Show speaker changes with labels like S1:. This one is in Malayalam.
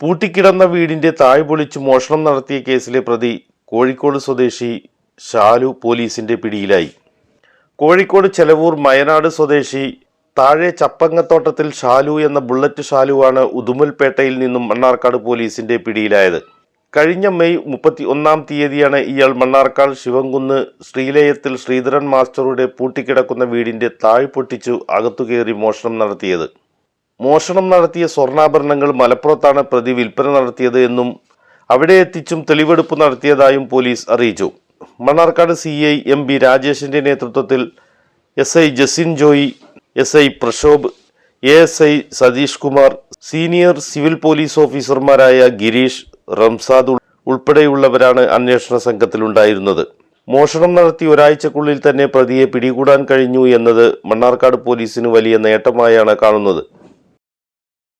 S1: പൂട്ടിക്കിടന്ന വീടിന്റെ താഴ് പൊളിച്ച് മോഷണം നടത്തിയ കേസിലെ പ്രതി കോഴിക്കോട് സ്വദേശി ഷാലു പോലീസിന്റെ പിടിയിലായി. കോഴിക്കോട് ചെലവൂർ മയനാട് സ്വദേശി താഴെ ചപ്പങ്ങത്തോട്ടത്തിൽ ഷാലു എന്ന ബുള്ളറ്റ് ഷാലുവാണ് ഉദുമൽപേട്ടയിൽ നിന്നും മണ്ണാർക്കാട് പോലീസിന്റെ പിടിയിലായത്. കഴിഞ്ഞ മെയ് മുപ്പത്തി ഒന്നാം തീയതിയാണ് ഇയാൾ മണ്ണാർക്കാട് ശിവംകുന്ന് ശ്രീലയത്തിൽ ശ്രീധരൻ മാസ്റ്ററുടെ പൂട്ടിക്കിടക്കുന്ന വീടിന്റെ താഴ് പൊട്ടിച്ചു അകത്തുകയറി മോഷണം നടത്തിയത്. മോഷണം നടത്തിയ സ്വർണാഭരണങ്ങൾ മലപ്പുറത്താണ് പ്രതി വിൽപ്പന നടത്തിയത് എന്നും അവിടെ എത്തിച്ചും തെളിവെടുപ്പ് നടത്തിയതായും പോലീസ് അറിയിച്ചു. Mannarkkad C I M B രാജേഷിന്റെ നേതൃത്വത്തിൽ S I Jasin Joy S I Prashobh A S I Satheesh Kumar senior civil police ഓഫീസർമാരായ ഗിരീഷ് റംസാദ് ഉൾ- ഉൾപ്പെടെയുള്ളവരാണ് അന്വേഷണ സംഘത്തിലുണ്ടായിരുന്നത് മോഷണം നടത്തി ഒരാഴ്ചക്കുള്ളിൽ തന്നെ പ്രതിയെ പിടികൂടാൻ കഴിഞ്ഞു എന്നത് മണ്ണാർക്കാട് പോലീസിന് വലിയ നേട്ടമായാണ് കാണുന്നത്.